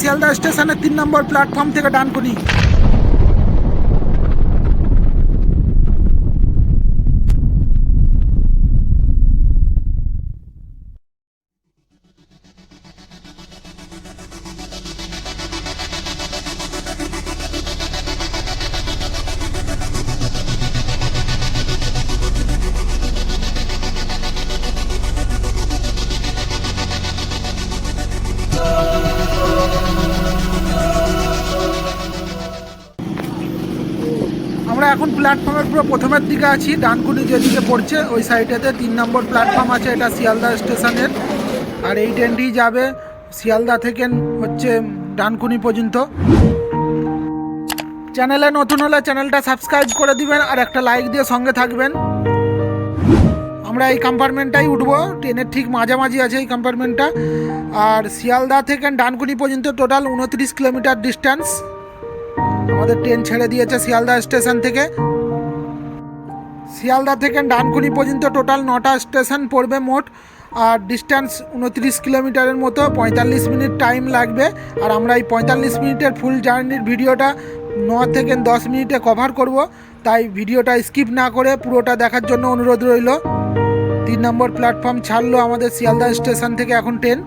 শিয়ালদা স্টেশনের তিন নম্বর প্ল্যাটফর্ম থেকে ডানকুনি। প্ল্যাটফর্মের পুরো প্রথমের দিকে আছি, ডানকুনি যেদিকে পড়ছে, ওই সাইডেতে তিন নম্বর প্ল্যাটফর্ম আছে, এটা শিয়ালদা স্টেশনের। আর এই ট্রেনটি যাবে শিয়ালদা থেকে হচ্ছে ডানকুনি পর্যন্ত। চ্যানেলে নতুন হলে চ্যানেলটা সাবস্ক্রাইব করে দিবেন আর একটা লাইক দিয়ে সঙ্গে থাকবেন। আমরা এই কম্পার্টমেন্টটাই উঠবো, ট্রেনের ঠিক মাঝামাঝি আছে এই কম্পার্টমেন্টটা। আর শিয়ালদা থেকে ডানকুনি পর্যন্ত টোটাল উনত্রিশ কিলোমিটার ডিস্টেন্স। আমাদের ট্রেন ছেড়ে দিয়েছে শিয়ালদা স্টেশন থেকে। শিয়ালদা থেকে ডানকুনি পর্যন্ত টোটাল নটা স্টেশন পড়বে মোট, আর ডিস্টেন্স উনত্রিশ কিলোমিটারের মতো, পঁয়তাল্লিশ মিনিট টাইম লাগবে। আর আমরা এই পঁয়তাল্লিশ মিনিটের ফুল জার্নির ভিডিওটা ন থেকে দশ মিনিটে কভার করব, তাই ভিডিওটা স্কিপ না করে পুরোটা দেখার জন্য অনুরোধ রইল। তিন নম্বর প্ল্যাটফর্ম ছাড়লো আমাদের শিয়ালদা স্টেশন থেকে এখন ট্রেন।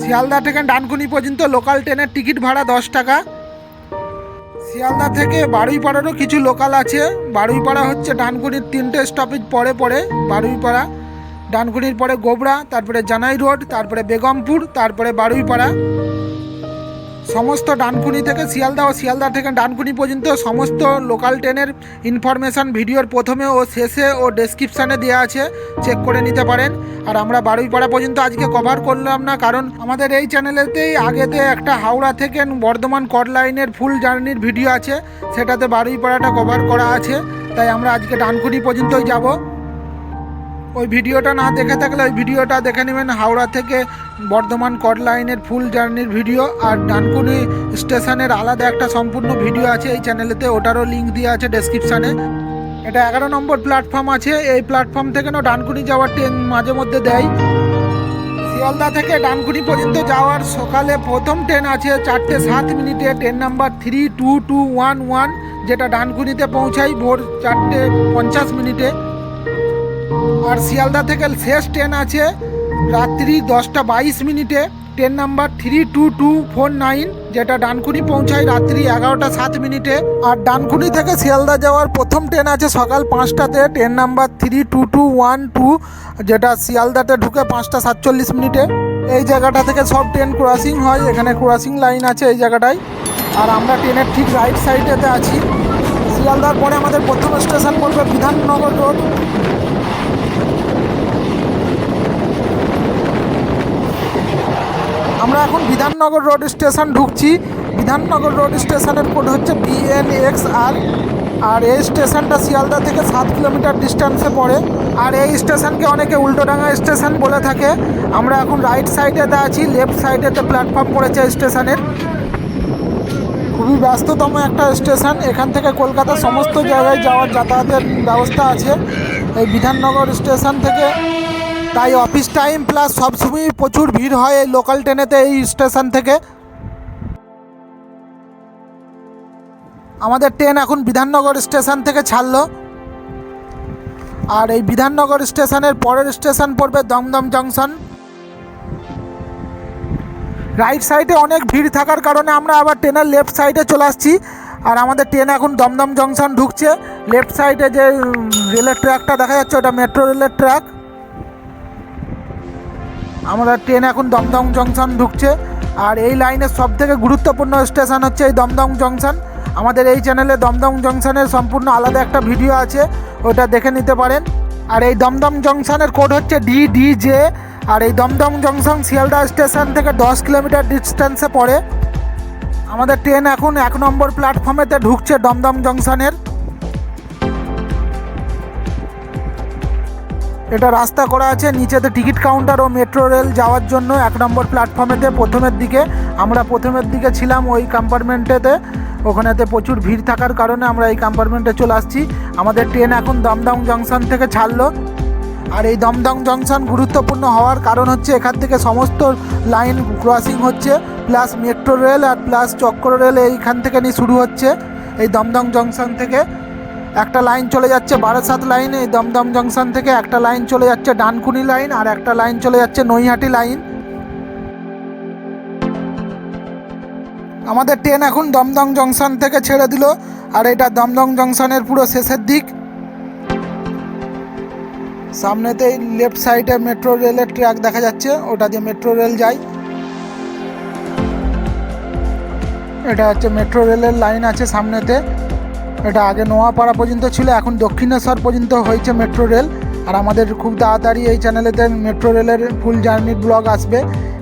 শিয়ালদা থেকে ডানকুনি পর্যন্ত লোকাল ট্রেনের টিকিট ভাড়া দশ টাকা। শিয়ালদা থেকে বারুইপাড়ারও কিছু লোকাল আছে। বারুইপাড়া হচ্ছে ডানকুনির তিনটে স্টপেজ পরে পরে। বারুইপাড়া ডানকুনির পরে গোবরা, তারপরে জানাই রোড, তারপরে বেগমপুর, তারপরে বারুইপাড়া। সমস্ত ডানকুনি থেকে শিয়ালদা ও শিয়ালদা থেকে ডানকুনি পর্যন্ত সমস্ত লোকাল ট্রেনের ইনফরমেশান ভিডিওর প্রথমে ও শেষে ও ডেসক্রিপশানে দেওয়া আছে। চেক করে নিতে পারেন। আর আমরা বারুইপাড়া পর্যন্ত আজকে কভার করলাম না, কারণ আমাদের এই চ্যানেলেতেই আগেতে একটা হাওড়া থেকে বর্ধমান কট লাইনের ফুল জার্নির ভিডিও আছে। সেটাতে বারুইপাড়াটা কভার করা আছে। তাই আমরা আজকে ডানকুনি পর্যন্তই যাব। ওই ভিডিওটা না দেখে থাকলে ওই ভিডিওটা দেখে নেবেন হাওড়া থেকে বর্ধমান কট লাইনের ফুল জার্নির ভিডিও আর ডানকুনি স্টেশনের আলাদা একটা সম্পূর্ণ ভিডিও আছে এই চ্যানেলেতে, ওটারও লিঙ্ক দেওয়া আছে ডেসক্রিপশানে এটা এগারো নম্বর প্ল্যাটফর্ম আছে, এই প্ল্যাটফর্ম থেকে না ডানকুনি যাওয়ার ট্রেন মাঝে মধ্যে দেয়। শিয়ালদা থেকে ডানকুনি পর্যন্ত যাওয়ার সকালে প্রথম ট্রেন আছে চারটে সাত মিনিটে train number three two two one one যেটা ডানকুনিতে পৌঁছায় ভোর চারটে পঞ্চাশ মিনিটে। আর শিয়ালদা থেকে শেষ ট্রেন আছে রাত্রি দশটা বাইশ মিনিটে। Train number three two two four nine যেটা ডানকুনি পৌঁছায় রাত্রি এগারোটা সাত মিনিটে। আর ডানকুনি থেকে শিয়ালদা যাওয়ার প্রথম ট্রেন আছে সকাল পাঁচটাতে। Train number three two two one two যেটা শিয়ালদাতে ঢুকে পাঁচটা সাতচল্লিশ মিনিটে। এই জায়গাটা থেকে সব ট্রেন ক্রসিং হয়, এখানে ক্রসিং লাইন আছে এই জায়গাটায়। আর আমরা ট্রেনের ঠিক রাইট সাইডেতে আছি। শিয়ালদার পরে আমাদের প্রথম স্টেশন পড়বে বিধাননগর রোড আমরা এখন বিধাননগর রোড স্টেশন ঢুকছি। বিধাননগর রোড স্টেশনের কোড হচ্ছে বিএনএক্স আর আর এই স্টেশনটা শিয়ালদা থেকে সাত কিলোমিটার ডিস্টেন্সে পড়ে। আর এই স্টেশনকে অনেকে উল্টোডাঙ্গা স্টেশন বলে থাকে। আমরা এখন রাইট সাইডেতে আছি লেফট সাইডেতে প্ল্যাটফর্ম পড়েছে স্টেশনের। খুবই ব্যস্ততম একটা স্টেশন। এখান থেকে কলকাতার সমস্ত জায়গায় যাওয়ার যাতায়াতের ব্যবস্থা আছে। এই বিধাননগর স্টেশন থেকে তাই অফিস টাইম প্লাস সবসময় প্রচুর ভিড় হয় এই লোকাল ট্রেনেতে এই স্টেশন থেকে। আমাদের ট্রেন এখন বিধাননগর স্টেশন থেকে ছাড়লো। আর এই বিধাননগর স্টেশনের পরের স্টেশন পড়বে দমদম জংশন রাইট সাইডে অনেক ভিড় থাকার কারণে আমরা আবার ট্রেনের লেফট সাইডে চলে আসছি। আর আমাদের ট্রেন এখন দমদম জংশন ঢুকছে। লেফট সাইডে যে রেলের ট্র্যাকটা দেখা যাচ্ছে, ওটা মেট্রো রেলের ট্র্যাক আমরা ট্রেন এখন দমদম জংশন ঢুকছে। আর এই লাইনের সব থেকে গুরুত্বপূর্ণ স্টেশন হচ্ছে এই দমদম জংশন আমাদের এই চ্যানেলে দমদম জংশনের সম্পূর্ণ আলাদা একটা ভিডিও আছে, ওটা দেখে নিতে পারেন। আর এই দমদম জংশনের কোড হচ্ছে ডি ডি জে আর এই দমদম জংশন শিয়ালদা স্টেশন থেকে দশ কিলোমিটার ডিস্টেন্সে পড়ে। আমাদের ট্রেন এখন এক নম্বর প্ল্যাটফর্মেতে ঢুকছে দমদম জংশনের এটা রাস্তা করা আছে, নিচেতে টিকিট কাউন্টার ও মেট্রো রেল যাওয়ার জন্য এক নম্বর প্ল্যাটফর্মেতে প্রথমের দিকে আমরা প্রথমের দিকে ছিলাম ওই কম্পার্টমেন্টেতে ওখানেতে প্রচুর ভিড় থাকার কারণে আমরা এই কম্পার্টমেন্টে চলে আসছি। আমাদের ট্রেন এখন দমদম জংশন থেকে ছাড়লো। আর এই দমদম জংশন গুরুত্বপূর্ণ হওয়ার কারণ হচ্ছে এখান থেকে সমস্ত লাইন ক্রসিং হচ্ছে প্লাস মেট্রো রেল আর প্লাস চক্র রেল এইখান থেকে নিয়ে শুরু হচ্ছে। এই দমদম জংশন থেকে। একটা লাইন চলে যাচ্ছে বারাসাত লাইন এই দমদম জংশন থেকে একটা লাইন চলে যাচ্ছে ডানকুনি লাইন আর একটা লাইন চলে যাচ্ছে নৈহাটি লাইন। আমাদের ট্রেন এখন দমদম জংশন থেকে ছেড়ে দিল আর এটা দমদম জংশনের পুরো শেষের দিক। সামনেতেই লেফট সাইডে মেট্রো রেলের ট্র্যাক দেখা যাচ্ছে, ওটা দিয়ে মেট্রো রেল যায়। এটা হচ্ছে মেট্রো রেলের লাইন আছে সামনেতে। এটা আগে নোয়াপাড়া পর্যন্ত ছিল, এখন দক্ষিণেশ্বর পর্যন্ত হয়েছে মেট্রো রেল। আর আমাদের খুব তাড়াতাড়ি এই চ্যানেলেতে মেট্রো রেলের ফুল জার্নির ব্লগ আসবে।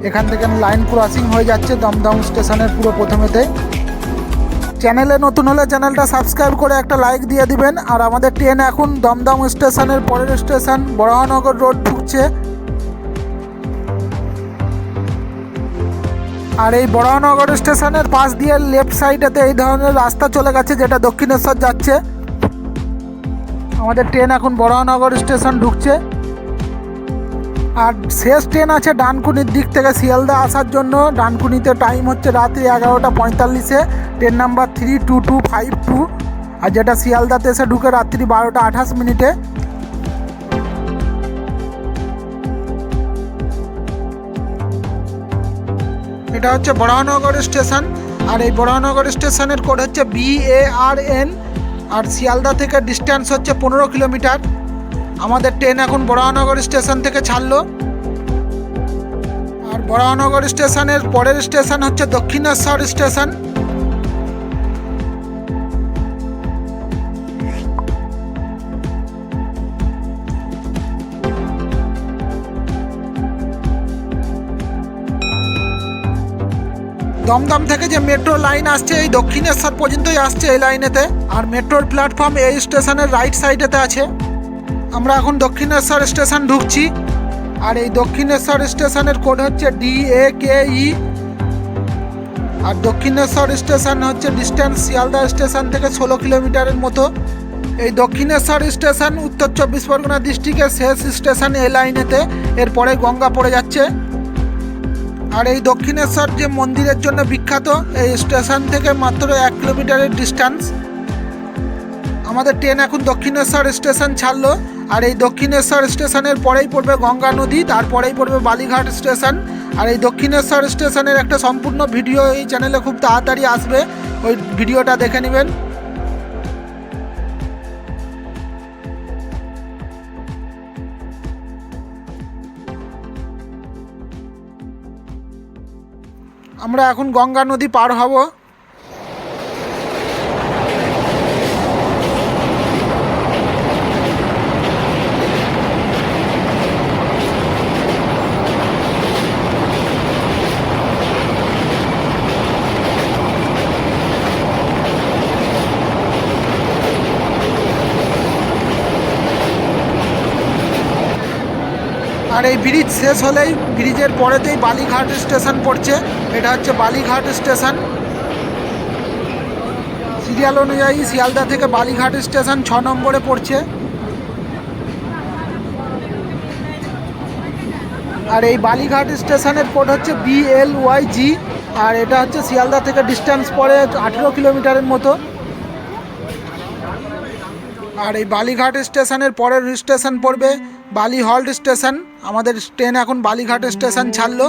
এখান থেকে লাইন ক্রসিং হয়ে যাচ্ছে দমদম স্টেশনের পুরো প্রথমেতে। চ্যানেলে নতুন হলে চ্যানেলটা সাবস্ক্রাইব করে একটা লাইক দিয়ে দিবেন। আর আমাদের ট্রেন এখন দমদম স্টেশনের পরের স্টেশন বড়হানগর রোড ঢুকছে। আর এই বড়হানগর স্টেশনের পাশ দিয়ে লেফট সাইডেতে এই ধরনের রাস্তা চলে গেছে, যেটা দক্ষিণেশ্বর যাচ্ছে। আমাদের ট্রেন এখন বড়হানগর স্টেশন ঢুকছে। আর শেষ ট্রেন আছে ডানকুনির দিক থেকে শিয়ালদা আসার জন্য। ডানকুনিতে টাইম হচ্ছে রাত্রি এগারোটা পঁয়তাল্লিশে। Train number three two two five two আর যেটা শিয়ালদাতে এসে ঢুকে রাত্রি বারোটা আঠাশ মিনিটে। এটা হচ্ছে বরাহনগর স্টেশন, আর এই বরাহনগর স্টেশনের কোড হচ্ছে B A R N R Sealdah থেকে ডিস্ট্যান্স হচ্ছে পনেরো কিলোমিটার। আমাদের ট্রেন এখন বরাহনগর স্টেশন থেকে ছাড়লো। আর বরাহনগর স্টেশনের পরের স্টেশন হচ্ছে দক্ষিণেশ্বর স্টেশন। দমদম থেকে যে মেট্রো লাইন আসছে, এই দক্ষিণেশ্বর পর্যন্তই আসছে এই লাইনেতে আর মেট্রোর প্ল্যাটফর্ম এই স্টেশনের রাইট সাইডেতে আছে। আমরা এখন দক্ষিণেশ্বর স্টেশন ঢুকছি। আর এই দক্ষিণেশ্বর স্টেশনের কোড হচ্ছে D A K E R Dakshineswar station হচ্ছে ডিস্টেন্স শিয়ালদা স্টেশন থেকে ষোলো কিলোমিটারের মতো। এই দক্ষিণেশ্বর স্টেশন উত্তর চব্বিশ পরগনা ডিস্ট্রিক্টের শেষ স্টেশন এই লাইনেতে এরপরে গঙ্গা পড়ে যাচ্ছে। আর এই দক্ষিণেশ্বর যে মন্দিরের জন্য বিখ্যাত, এই স্টেশন থেকে মাত্র এক কিলোমিটারের ডিস্টেন্স আমাদের ট্রেন এখন দক্ষিণেশ্বর স্টেশন ছাড়লো। আর এই দক্ষিণেশ্বর স্টেশনের পরেই পড়বে গঙ্গা নদী, তারপরেই পড়বে বালিঘাট স্টেশন। আর এই দক্ষিণেশ্বর স্টেশনের একটা সম্পূর্ণ ভিডিও এই চ্যানেলে খুব তাড়াতাড়ি আসবে। ওই ভিডিওটা দেখে নেবেন। আমরা এখন গঙ্গা নদী পার হব। আর এই ব্রিজ শেষ হলেই ব্রিজের পরেতেই বালিঘাট স্টেশন পড়ছে। এটা হচ্ছে বালিঘাট স্টেশন। সিরিয়াল অনুযায়ী শিয়ালদা থেকে বালিঘাট স্টেশন ছ নম্বরে পড়ছে। আর এই বালিঘাট স্টেশনের কোড হচ্ছে বিএল ওয়াই জি আর এটা হচ্ছে শিয়ালদা থেকে ডিস্টেন্স পড়ে আঠেরো কিলোমিটারের মতো। আর এই বালিঘাট স্টেশনের পরের স্টেশন পড়বে বালি হল্ট স্টেশন। আমাদের ট্রেন এখন বালিঘাট স্টেশন ছাড়লো।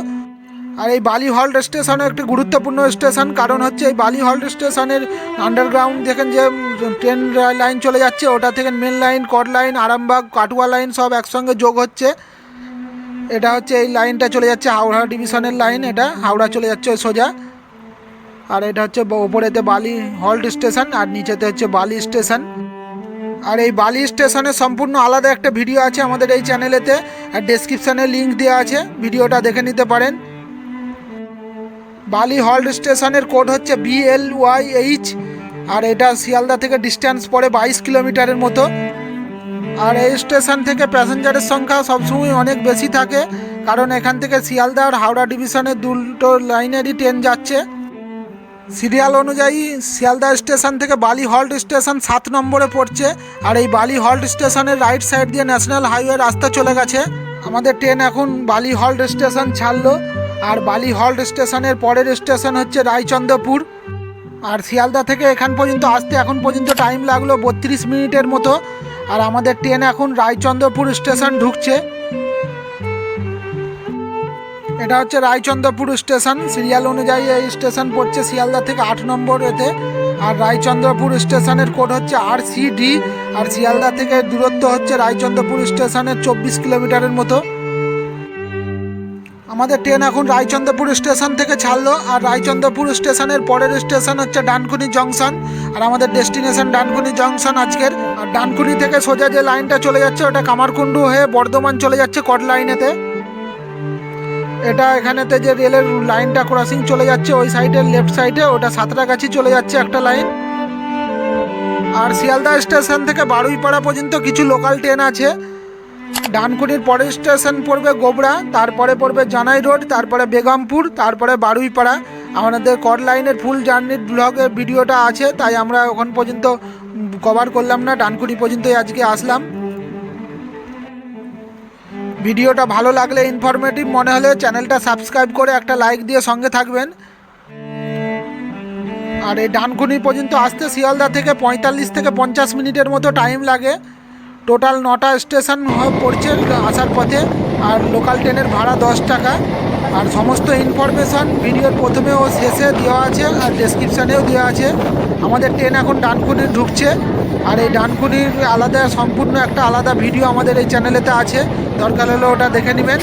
আর এই বালি হল্ট স্টেশনও একটি গুরুত্বপূর্ণ স্টেশন, কারণ হচ্ছে এই বালি হল্ট স্টেশনের আন্ডারগ্রাউন্ড দেখেন যে, ট্রেন লাইন চলে যাচ্ছে, ওটা থেকে মেন লাইন কট লাইন আরামবাগ, কাটুয়া লাইন সব একসঙ্গে যোগ হচ্ছে। এটা হচ্ছে এই লাইনটা চলে যাচ্ছে, হাওড়া ডিভিশনের লাইন এটা, হাওড়া চলে যাচ্ছে সোজা। আর এটা হচ্ছে ওপরেতে বালি হল্ট স্টেশন, আর নিচেতে হচ্ছে বালি স্টেশন। আর এই বালি স্টেশনের সম্পূর্ণ আলাদা একটা ভিডিও আছে আমাদের এই চ্যানেলেতে আর ডেসক্রিপশানে লিঙ্ক দেওয়া আছে ভিডিওটা দেখে নিতে পারেন। বালি হল্ট স্টেশনের কোড হচ্ছে বিএল ওয়াই এইচ আর এটা শিয়ালদা থেকে ডিস্ট্যান্স পড়ে বাইশ কিলোমিটারের মতো। আর এই স্টেশন থেকে প্যাসেঞ্জারের সংখ্যা সবসময় অনেক বেশি থাকে, কারণ এখান থেকে শিয়ালদা আর হাওড়া ডিভিশনের দুটো লাইনেরই ট্রেন যাচ্ছে। সিরিয়াল অনুযায়ী শিয়ালদা স্টেশন থেকে বালি হল্ট স্টেশন সাত নম্বরে পড়ছে, আর এই বালি হল্ট স্টেশনের রাইট সাইড দিয়ে ন্যাশনাল হাইওয়ে রাস্তা চলে গেছে। আমাদের ট্রেন এখন বালি হল্ট স্টেশন ছাড়লো, আর বালি হল্ট স্টেশনের পরের স্টেশন হচ্ছে রায়চন্দ্রপুর। আর শিয়ালদা থেকে এখান পর্যন্ত আসতে এখন পর্যন্ত টাইম লাগল বত্রিশ মিনিটের মতো, আর আমাদের ট্রেন এখন রায়চন্দ্রপুর স্টেশন ঢুকছে। এটা হচ্ছে রায়চন্দ্রপুর স্টেশন। সিরিয়াল অনুযায়ী এই স্টেশন পড়ছে শিয়ালদা থেকে আট নম্বর এতে। আর রায়চন্দ্রপুর স্টেশনের কোড হচ্ছে আর ডি আর শিয়ালদা থেকে দূরত্ব হচ্ছে রায়চন্দ্রপুর স্টেশনের চব্বিশ কিলোমিটারের মতো। আমাদের ট্রেন এখন রায়চন্দ্রপুর স্টেশন থেকে ছাড়লো। আর রায়চন্দ্রপুর স্টেশনের পরের স্টেশন হচ্ছে ডানকুনি জংশন। আর আমাদের ডেস্টিনেশন ডানকুনি জংশন আজকের। আর ডানকুনি থেকে সোজা যে লাইনটা চলে যাচ্ছে, ওটা কামারকুণ্ডু হয়ে বর্ধমান চলে যাচ্ছে কট লাইনেতে এটা এখানেতে যে রেলের লাইনটা ক্রসিং চলে যাচ্ছে, ওই সাইডের লেফট সাইডে ওটা সাঁতরাগাছি চলে যাচ্ছে একটা লাইন আর শিয়ালদা স্টেশন থেকে বারুইপাড়া পর্যন্ত কিছু লোকাল ট্রেন আছে। ডানকুনির পরের স্টেশন পড়বে গোবরা, তারপরে পড়বে জানাই রোড, তারপরে বেগমপুর, তারপরে বারুইপাড়া। আমাদের কর লাইনের ফুল জার্নির ব্লগের ভিডিওটা আছে, তাই আমরা ওখান পর্যন্ত কভার করলাম না, ডানকুনি পর্যন্তই আজকে আসলাম। ভিডিওটা ভালো লাগলে ইনফরমেটিভ মনে হলে চ্যানেলটা সাবস্ক্রাইব করে একটা লাইক দিয়ে সঙ্গে থাকবেন। আর এই ডানকুনি পর্যন্ত আসতে শিয়ালদা থেকে পঁয়তাল্লিশ থেকে পঞ্চাশ মিনিটের মতো টাইম লাগে। টোটাল নটা স্টেশন পড়ছে আসার পথে। আর লোকাল ট্রেনের ভাড়া দশ টাকা। আর সমস্ত ইনফরমেশান ভিডিওর প্রথমে ও শেষে দেওয়া আছে আর ডেসক্রিপশানেও দেওয়া আছে। আমাদের ট্রেন এখন ডানকুনি ঢুকছে আর এই ডানকুনির আলাদা, সম্পূর্ণ একটা আলাদা ভিডিও আমাদের এই চ্যানেলেতে আছে। দরকার হলে ওটা দেখে নেবেন।